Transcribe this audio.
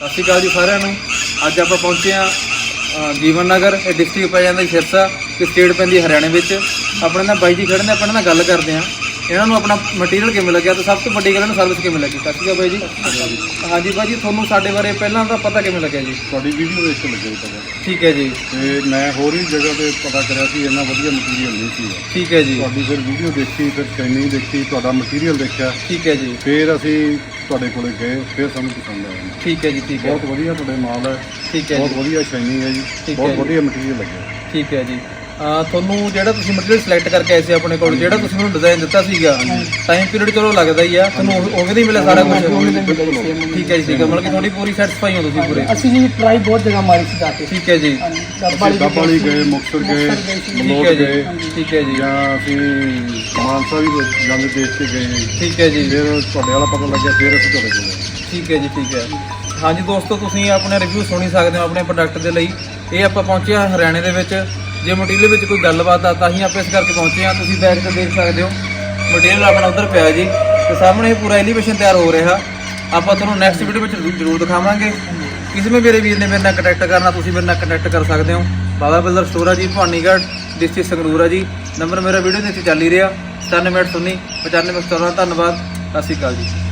ਸਤਿ ਸ਼੍ਰੀ ਅਕਾਲ ਜੀ ਸਾਰਿਆਂ ਨੂੰ। ਅੱਜ ਆਪਾਂ ਪਹੁੰਚੇ ਆ ਜੀਵਨ ਨਗਰ ਇਹ ਡਿਸਟ੍ਰਿਕਟ ਪੈ ਜਾਂਦਾ ਸਿਰਸਾ ਤੇ ਸਟੇਟ ਪੈਂਦੀ ਹਰਿਆਣੇ ਵਿੱਚ। ਆਪਣੇ ਨਾਲ ਬਾਈ ਜੀ ਖੜੇ ਨੇ ਆਪਾਂ ਇਹਨਾਂ ਨਾਲ ਗੱਲ ਕਰਦੇ ਆ ਇਹਨਾਂ ਨੂੰ ਆਪਣਾ ਮਟੀਰੀਅਲ ਕਿਵੇਂ ਲੱਗਿਆ ਤੇ ਸਭ ਤੋਂ ਵੱਡੀ ਗੱਲ ਇਹਨਾਂ ਨੂੰ ਸਰਵਿਸ ਕਿਵੇਂ ਲੱਗੀ? ਸਤਿ ਸ਼੍ਰੀ ਅਕਾਲ ਬਾਈ ਜੀ। ਹਾਂਜੀ ਬਾਈ ਜੀ ਤੁਹਾਨੂੰ ਸਾਡੇ ਬਾਰੇ ਪਹਿਲਾਂ ਦਾ ਪਤਾ ਕਿਵੇਂ ਲੱਗਿਆ ਜੀ? ਤੁਹਾਡੀ ਵੀਡੀਓ ਦੇਖ ਕੇ ਲੱਗਿਆ ਪਤਾ। ਠੀਕ ਹੈ ਜੀ। ਤੇ ਮੈਂ ਹੋਰ ਵੀ ਜਗ੍ਹਾ ਤੇ ਪਤਾ ਕਰਿਆ ਸੀ ਇੰਨਾ ਵਧੀਆ ਮਟੀਰੀਅਲ ਨਹੀਂ ਸੀ। ਠੀਕ ਹੈ ਜੀ। ਤੁਹਾਡੀ ਫਿਰ ਵੀਡੀਓ ਦੇਖੀ ਫਿਰ ਟ੍ਰੇਨਿੰਗ ਦੇਖੀ ਤੁਹਾਡਾ ਮਟੀਰੀਅਲ ਦੇਖਿਆ। ਠੀਕ ਹੈ ਜੀ। ਫਿਰ ਅਸੀਂ ਤੁਹਾਡੇ ਕੋਲੇ ਗਏ ਫਿਰ ਸਾਨੂੰ ਪਸੰਦ ਆਇਆ। ਠੀਕ ਹੈ ਜੀ ਠੀਕ ਹੈ। ਬਹੁਤ ਵਧੀਆ ਤੁਹਾਡੇ ਮਾਲ ਹੈ। ਠੀਕ ਹੈ ਬਹੁਤ ਵਧੀਆ ਸ਼ਾਈਨਿੰਗ ਹੈ ਜੀ। ਬਹੁਤ। ਵਧੀਆ ਮਟੀਰੀਅਲ ਲੱਗਿਆ ਠੀਕ ਹੈ ਜੀ। ਤੁਹਾਨੂੰ ਜਿਹੜਾ ਤੁਸੀਂ ਮਟੀਰੀਅਲ ਸਿਲੈਕਟ ਕਰਕੇ ਆਏ ਸੀ ਆਪਣੇ ਕੋਲ ਜਿਹੜਾ ਤੁਸੀਂ ਮੈਨੂੰ ਡਿਜ਼ਾਈਨ ਦਿੱਤਾ ਸੀਗਾ ਟਾਈਮ ਪੀਰੀਅਡ ਚਲੋ ਲੱਗਦਾ ਹੀ ਆ ਤੁਹਾਨੂੰ ਉਹ- ਉਵੇਂ ਦਾ ਹੀ ਮਿਲਿਆ ਸਾਰਾ ਕੁਝ ਠੀਕ ਹੈ ਜੀ ਠੀਕ ਹੈ ਮਤਲਬ ਕਿ ਤੁਹਾਡੀ ਪੂਰੀ ਸੈਟੀਸਫਾਈ ਹੋ ਤੁਸੀਂ ਪੂਰੇ। ਅਸੀਂ ਜੀ ਟਰਾਈ ਬਹੁਤ ਜਗ੍ਹਾ ਮਾਰੀ ਸੀ ਜਾ ਕੇ। ਠੀਕ ਹੈ ਜੀ। ਵਾਲੀ ਗਏ ਮੁਕਤਸਰ ਗਏ। ਠੀਕ ਹੈ ਜੀ ਠੀਕ ਹੈ ਜੀ। ਜਾਂ ਅਸੀਂ ਮਾਨਸਾ ਵੀ ਜਾਂਦੇ ਦੇਖ ਕੇ ਗਏ। ਠੀਕ ਹੈ ਜੀ। ਫਿਰ ਤੁਹਾਡੇ ਵਾਲਾ ਪਤਾ ਲੱਗਿਆ ਫਿਰ ਅਸੀਂ ਤੁਹਾਡੇ ਕੋਲੇ। ਠੀਕ ਹੈ ਜੀ ਠੀਕ ਹੈ। ਹਾਂਜੀ ਦੋਸਤੋ ਤੁਸੀਂ ਆਪਣੇ ਰਿਵਿਊ ਸੁਣੀ ਸਕਦੇ ਹੋ ਆਪਣੇ ਪ੍ਰੋਡਕਟ ਦੇ ਲਈ। ਇਹ ਆਪਾਂ ਪਹੁੰਚੇ ਹਾਂ ਹਰਿਆਣੇ ਦੇ ਵਿੱਚ। ਜੇ ਮਟੀਰੀਅਲ ਵਿੱਚ ਕੋਈ ਗੱਲਬਾਤ ਆ, ਤਾਂ ਹੀ ਆਪਾਂ ਇਸ ਕਰਕੇ ਪਹੁੰਚੇ ਹਾਂ। ਤੁਸੀਂ ਬੈਕ ਤੇ ਦੇਖ ਸਕਦੇ ਹੋ। ਮਟੀਰੀਅਲ ਆਪਣਾ ਉਧਰ ਪਿਆ ਜੀ। ਤੇ ਸਾਹਮਣੇ ਇਹ ਪੂਰਾ ਐਲੀਵੇਸ਼ਨ ਤਿਆਰ ਹੋ ਰਿਹਾ। ਆਪਾਂ ਤੁਹਾਨੂੰ ਨੈਕਸਟ ਵੀਡੀਓ ਵਿੱਚ ਜ਼ਰੂਰ- ਦਿਖਾਵਾਂਗੇ। ਕਿਸੇ ਵੀ ਮੇਰੇ ਵੀਰ ਨੇ ਮੇਰੇ ਨਾਲ ਕੰਟੈਕਟ ਕਰਨਾ, ਤੁਸੀਂ ਮੇਰੇ ਨਾਲ ਕੰਟੈਕਟ ਕਰ ਸਕਦੇ ਹੋ। ਬਾਬਾ ਬਿਲਡਰ ਸਟੋਰ ਆ ਜੀ, ਭਵਾਨੀਗੜ੍ਹ ਡਿਸਟ੍ਰਿਕਟ ਸੰਗਰੂਰ ਆ ਜੀ। ਨੰਬਰ ਮੇਰਾ ਵੀਡੀਓ ਦੇ ਵਿੱਚ ਚੱਲ ਹੀ ਰਿਹਾ। 97 95 95 ਧੰਨਵਾਦ। ਸਤਿ ਸ਼੍ਰੀ ਅਕਾਲ ਜੀ।